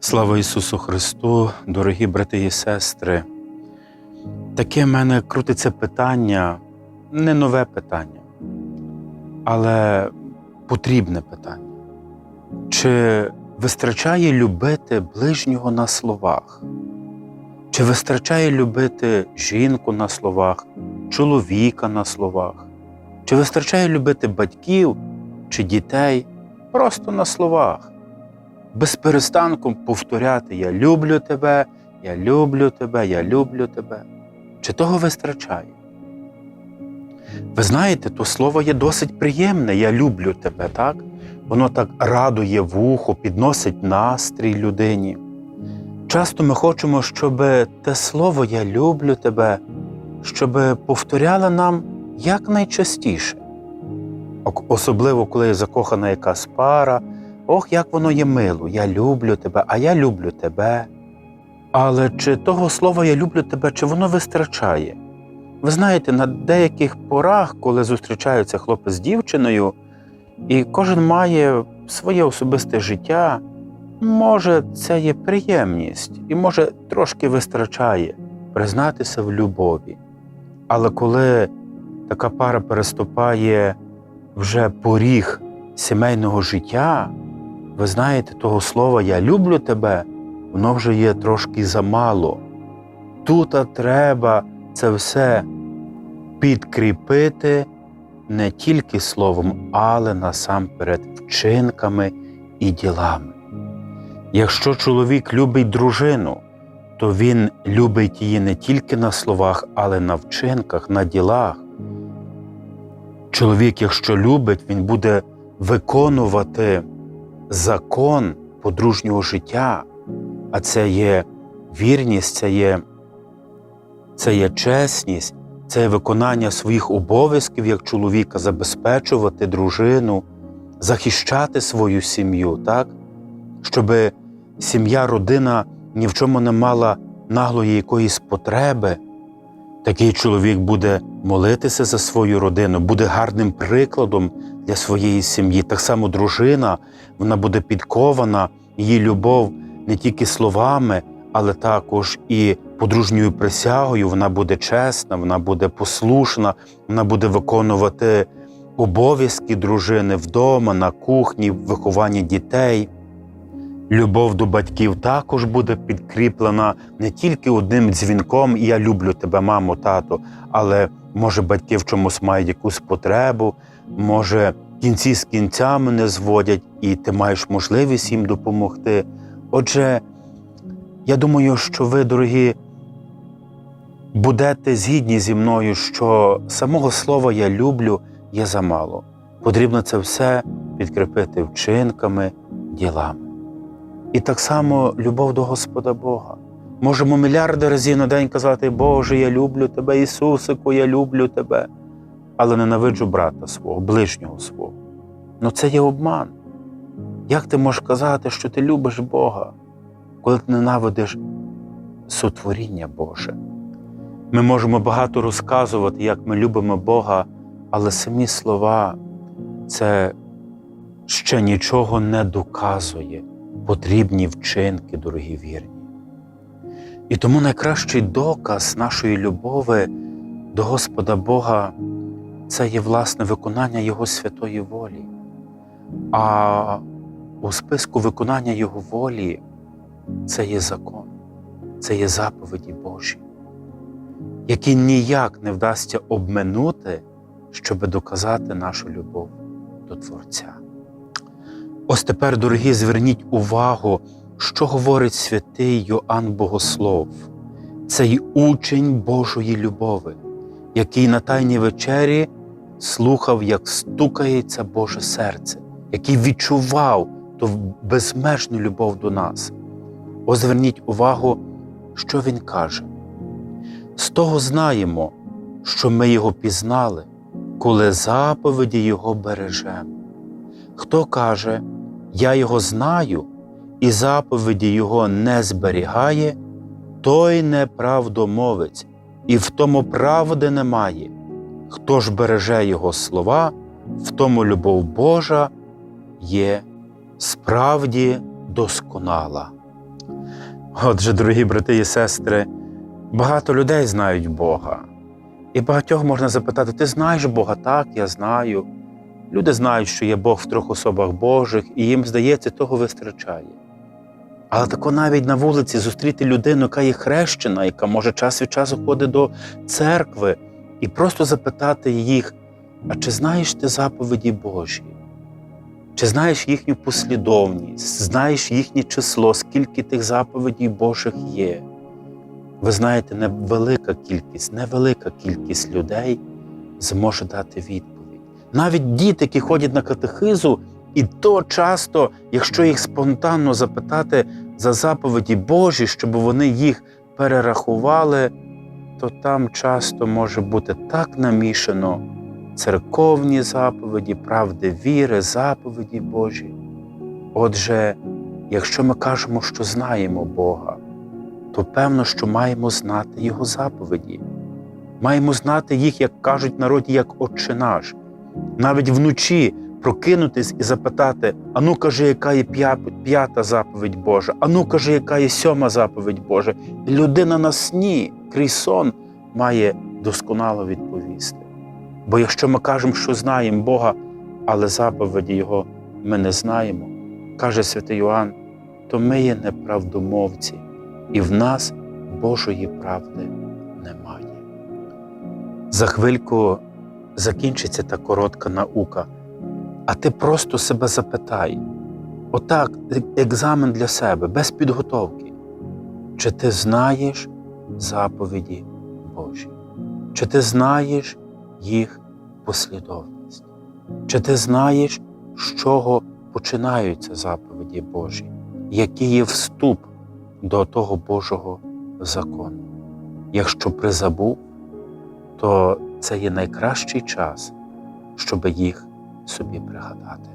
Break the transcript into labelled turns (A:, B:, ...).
A: Слава Ісусу Христу, дорогі брати і сестри. Таке в мене крутиться питання, не нове питання, але потрібне питання. Чи вистачає любити ближнього на словах? Чи вистачає любити жінку на словах, чоловіка на словах? Чи вистачає любити батьків чи дітей просто на словах? Без перестанку повторяти Я люблю тебе, я люблю тебе, я люблю тебе. Чи того вистачає? Ви знаєте, то слово є досить приємне, я люблю тебе, так? Воно так радує вухо, підносить настрій людині. Часто ми хочемо, щоб те слово Я люблю тебе, щоб повторяла нам якнайчастіше. Особливо, коли закохана якась пара, Ох, як воно є мило, я люблю тебе, а я люблю тебе. Але чи того слова я люблю тебе, чи воно вистачає? Ви знаєте, на деяких порах, коли зустрічаються хлопець з дівчиною, і кожен має своє особисте життя, може, це є приємність, і може трошки вистачає признатися в любові. Але коли така пара переступає вже поріг сімейного життя, ви знаєте, того слова Я люблю тебе, воно вже є трошки замало. Тут треба це все підкріпити не тільки словом, але насамперед вчинками і ділами. Якщо чоловік любить дружину, то він любить її не тільки на словах, але на вчинках, на ділах. Чоловік, якщо любить, він буде виконувати закон подружнього життя, а це є вірність, це є, це є чесність, це є виконання своїх обов'язків як чоловіка, забезпечувати дружину, захищати свою сім'ю, так? щоб сім'я, родина ні в чому не мала наглої якоїсь потреби. Такий чоловік буде молитися за свою родину, буде гарним прикладом для своєї сім'ї. Так само дружина, вона буде підкована, її любов не тільки словами, але також і подружньою присягою. Вона буде чесна, вона буде послушна, вона буде виконувати обов'язки дружини вдома, на кухні, в вихованні дітей. Любов до батьків також буде підкріплена не тільки одним дзвінком Я люблю тебе, мамо, тато, але може батьки в чомусь мають якусь потребу, може кінці з кінцями не зводять, і ти маєш можливість їм допомогти. Отже, я думаю, що ви, дорогі, будете згідні зі мною, що самого слова Я люблю є замало. Потрібно це все підкріпити вчинками, ділами. І так само любов до Господа Бога. Можемо мільярди разів на день казати, Боже, я люблю тебе, Ісусику, я люблю тебе, але ненавиджу брата свого, ближнього свого. Ну це є обман. Як ти можеш казати, що ти любиш Бога, коли ти ненавидиш сотворіння Боже? Ми можемо багато розказувати, як ми любимо Бога, але самі слова це ще нічого не доказує потрібні вчинки, дорогі вірні. І тому найкращий доказ нашої любові до Господа Бога це є власне виконання Його святої волі. А у списку виконання Його волі це є закон, це є заповіді Божі, які ніяк не вдасться обминути, щоб доказати нашу любов до Творця. Ось тепер, дорогі, зверніть увагу, що говорить святий Йоанн Богослов, цей учень Божої любови, який на Тайній вечері слухав, як стукається Боже серце, який відчував ту безмежну любов до нас. Ось зверніть увагу, що він каже. З того знаємо, що ми його пізнали, коли заповіді Його бережемо. Хто каже, я його знаю, і заповіді Його не зберігає, той неправдомовець, і в тому правди немає. Хто ж береже Його слова, в тому любов Божа є справді досконала. Отже, дорогі брати і сестри, багато людей знають Бога. І багатьох можна запитати: ти знаєш Бога? Так, я знаю. Люди знають, що є Бог в трьох особах Божих, і їм здається, того вистачає. Але тако навіть на вулиці зустріти людину, яка є хрещена, яка може час від часу ходить до церкви, і просто запитати їх: а чи знаєш ти заповіді Божі? Чи знаєш їхню послідовність, знаєш їхнє число, скільки тих заповідей Божих є? Ви знаєте, невелика кількість, невелика кількість людей зможе дати відповідь. Навіть діти, які ходять на катехизу, і то часто, якщо їх спонтанно запитати за заповіді Божі, щоб вони їх перерахували, то там часто може бути так намішано церковні заповіді, правди віри, заповіді Божі. Отже, якщо ми кажемо, що знаємо Бога, то певно, що маємо знати Його заповіді. Маємо знати їх, як кажуть народі, як Отче наш. Навіть вночі прокинутись і запитати: ану, кажи, яка є п'ята заповідь Божа, ану, кажи, яка є сьома заповідь Божа. І людина на сні, крізь сон, має досконало відповісти. Бо якщо ми кажемо, що знаємо Бога, але заповіді Його ми не знаємо, каже святий Йоанн, то ми є неправдомовці, і в нас Божої правди немає. За хвильку закінчиться та коротка наука, а ти просто себе запитай, отак, екзамен для себе, без підготовки, чи ти знаєш заповіді Божі, чи ти знаєш їх послідовність, чи ти знаєш, з чого починаються заповіді Божі, який є вступ до того Божого закону. Якщо призабув, то це є найкращий час, щоб їх собі пригадати.